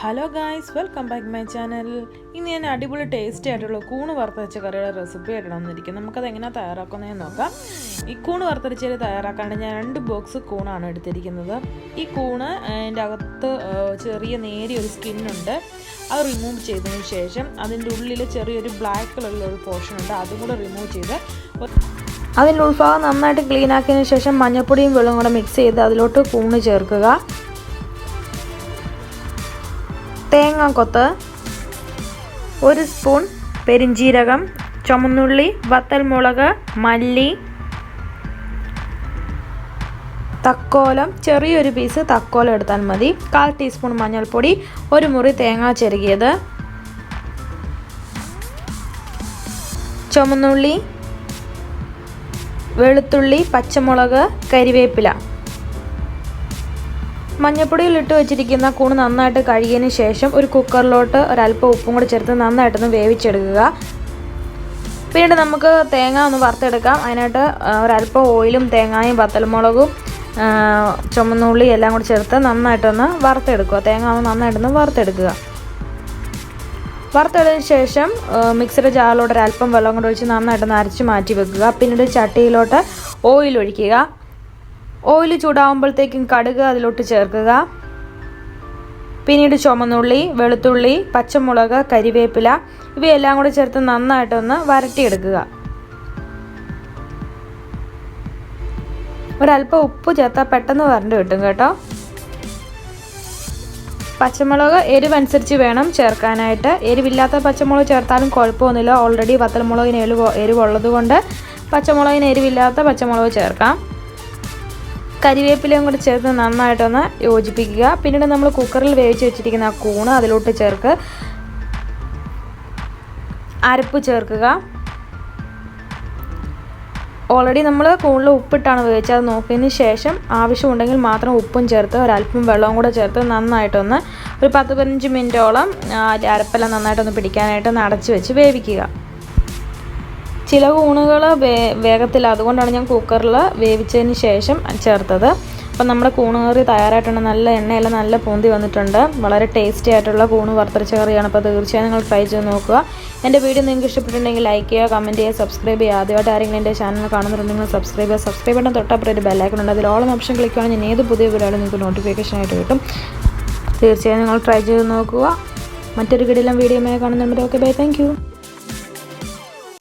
Hello guys welcome back my channel ഇന്ന് ഞാൻ അടിപൊളി ടേസ്റ്റി ആയിട്ടുള്ള കൂണ് വറുത്തരച്ച കറിയുടെ റെസിപ്പി ആയിട്ട് വന്നിരിക്കും നമുക്കത് എങ്ങനെ തയ്യാറാക്കുന്നതെന്ന് നോക്കാം. ഈ കൂണ് വറുത്തരച്ചത് തയ്യാറാക്കാണ്ട് ഞാൻ രണ്ട് ബോക്സ് കൂണാണ് എടുത്തിരിക്കുന്നത്. ഈ കൂണ് അതിന്റെ അകത്ത് ചെറിയ നേരിയ ഒരു സ്കിന്നുണ്ട് അത് റിമൂവ് ചെയ്തതിന് ശേഷം അതിന്റെ ഉള്ളിൽ ചെറിയൊരു ബ്ലാക്ക് കളറിലുള്ള ഒരു പോർഷൻ ഉണ്ട്. അതും കൂടെ റിമൂവ് ചെയ്ത് അതിന്റെ ഉൾഭാഗം നന്നായിട്ട് ക്ലീൻ ആക്കിയതിന് ശേഷം മഞ്ഞൾപ്പൊടിയും വെള്ളം കൂടെ മിക്സ് ചെയ്ത് അതിലോട്ട് കൂണ് ചേർക്കുക. തേങ്ങാക്കൊത്ത് ഒരു സ്പൂൺ പെരിഞ്ജീരകം ചുമന്നുള്ളി വത്തൽമുളക് മല്ലി തക്കോലം ചെറിയൊരു പീസ് തക്കോലം എടുത്താൽ മതി. കാൽ ടീസ്പൂൺ മഞ്ഞൾപ്പൊടി ഒരു മുറി തേങ്ങ ചെറുകിയത്. ചുമന്നുള്ളി വെളുത്തുള്ളി പച്ചമുളക് കരിവേപ്പില. മഞ്ഞപ്പൊടിയിൽ ഇട്ട് വെച്ചിരിക്കുന്ന കൂണ് നന്നായിട്ട് കഴുകിയതിന് ശേഷം ഒരു കുക്കറിലോട്ട് ഒരല്പം ഉപ്പും കൂടി ചേർത്ത് നന്നായിട്ടൊന്ന് വേവിച്ചെടുക്കുക. പിന്നീട് നമുക്ക് തേങ്ങ ഒന്ന് വറുത്തെടുക്കാം. അതിനായിട്ട് ഒരല്പം ഓയിലും തേങ്ങായും വത്തൽമുളകും ചുമന്നുള്ളി എല്ലാം കൂടി ചേർത്ത് നന്നായിട്ടൊന്ന് വറുത്തെടുക്കുക. തേങ്ങ ഒന്ന് നന്നായിട്ടൊന്ന് വറുത്തെടുക്കുക. വറുത്തെടുത്തതിന് ശേഷം മിക്സിയുടെ ജാറിലോട്ട് ഒരല്പം വെള്ളം കൊണ്ട് ഒഴിച്ച് നന്നായിട്ടൊന്ന് അരച്ച് മാറ്റി വെക്കുക. പിന്നീട് ചട്ടിയിലോട്ട് ഓയിൽ ഒഴിക്കുക. ഓയിൽ ചൂടാവുമ്പോഴത്തേക്കും കടുക് അതിലോട്ട് ചേർക്കുക. പിന്നീട് ചുമന്നുള്ളി വെളുത്തുള്ളി പച്ചമുളക് കരിവേപ്പില ഇവയെല്ലാം കൂടെ ചേർത്ത് നന്നായിട്ടൊന്ന് വരട്ടിയെടുക്കുക. ഒരല്പം ഉപ്പ് ചേർത്താൽ പെട്ടെന്ന് വരണ്ട് കിട്ടും കേട്ടോ. പച്ചമുളക് എരിവനുസരിച്ച് വേണം ചേർക്കാനായിട്ട്. എരിവില്ലാത്ത പച്ചമുളക് ചേർത്താലും കുഴപ്പമൊന്നുമില്ല. ഓൾറെഡി വത്തൽമുളകിന് എരിവ് എരിവുള്ളത് കൊണ്ട് പച്ചമുളകിന് എരിവില്ലാത്ത പച്ചമുളക് ചേർക്കാം. കരിവേപ്പിലയും കൂടി ചേർത്ത് നന്നായിട്ടൊന്ന് യോജിപ്പിക്കുക. പിന്നീട് നമ്മൾ കുക്കറിൽ വേവിച്ച് വെച്ചിരിക്കുന്ന ആ കൂണ് അതിലോട്ട് ചേർക്ക്. അരപ്പ് ചേർക്കുക. ഓൾറെഡി നമ്മൾ കൂടുതൽ ഉപ്പിട്ടാണ് വേവിച്ചത്. അത് നോക്കിയതിന് ശേഷം ആവശ്യമുണ്ടെങ്കിൽ മാത്രം ഉപ്പും ചേർത്ത് ഒരല്പം വെള്ളവും കൂടെ ചേർത്ത് നന്നായിട്ടൊന്ന് ഒരു പത്ത് പതിനഞ്ച് മിനിറ്റോളം അരപ്പെല്ലാം നന്നായിട്ടൊന്ന് പിടിക്കാനായിട്ട് ഒന്ന് അടച്ച് വെച്ച് വേവിക്കുക. ചില ഊണുകൾ വേ വേഗത്തില്ല അതുകൊണ്ടാണ് ഞാൻ കുക്കറിൽ വേവിച്ചതിന് ശേഷം ചേർത്തത്. അപ്പം നമ്മുടെ കൂണ് കറി തയ്യാറായിട്ടുണ്ട്. നല്ല എണ്ണയെല്ലാം നല്ല പൊന്തി വന്നിട്ടുണ്ട്. വളരെ ടേസ്റ്റി ആയിട്ടുള്ള കൂണ് വറുത്തരച്ച കറിയാണ്. അപ്പോൾ തീർച്ചയായും നിങ്ങൾ ട്രൈ ചെയ്ത് നോക്കുക. എന്റെ വീഡിയോ നിങ്ങൾക്ക് ഇഷ്ടപ്പെട്ടിട്ടുണ്ടെങ്കിൽ ലൈക്ക് ചെയ്യുക കമന്റ് ചെയ്യുക സബ്സ്ക്രൈബ് ചെയ്യുക. ആദ്യമായിട്ട് ആരെങ്കിലും എന്റെ ചാനൽ കാണുന്നുണ്ടെങ്കിൽ സബ്സ്ക്രൈബ് ചെയ്യുക. സബ്സ്ക്രൈബ് ബട്ടൺ തൊട്ടപ്പുറം ഒരു ബെല്ലൈക്കൺ ഉണ്ട്. അതിൽ ഓളം ഓപ്ഷൻ ക്ലിക്ക് ചെയ്യുകയാണെങ്കിൽ ഞാൻ ഏത് പുതിയ വീഡിയോകളും നിങ്ങൾക്ക് നോട്ടിഫിക്കേഷൻ ആയിട്ട് കിട്ടും. തീർച്ചയായും നിങ്ങൾ ട്രൈ ചെയ്ത് നോക്കുക. മറ്റൊരു കിടിലം മേ കാണുന്നുണ്ടെങ്കിൽ ഓക്കെ ബൈ താങ്ക്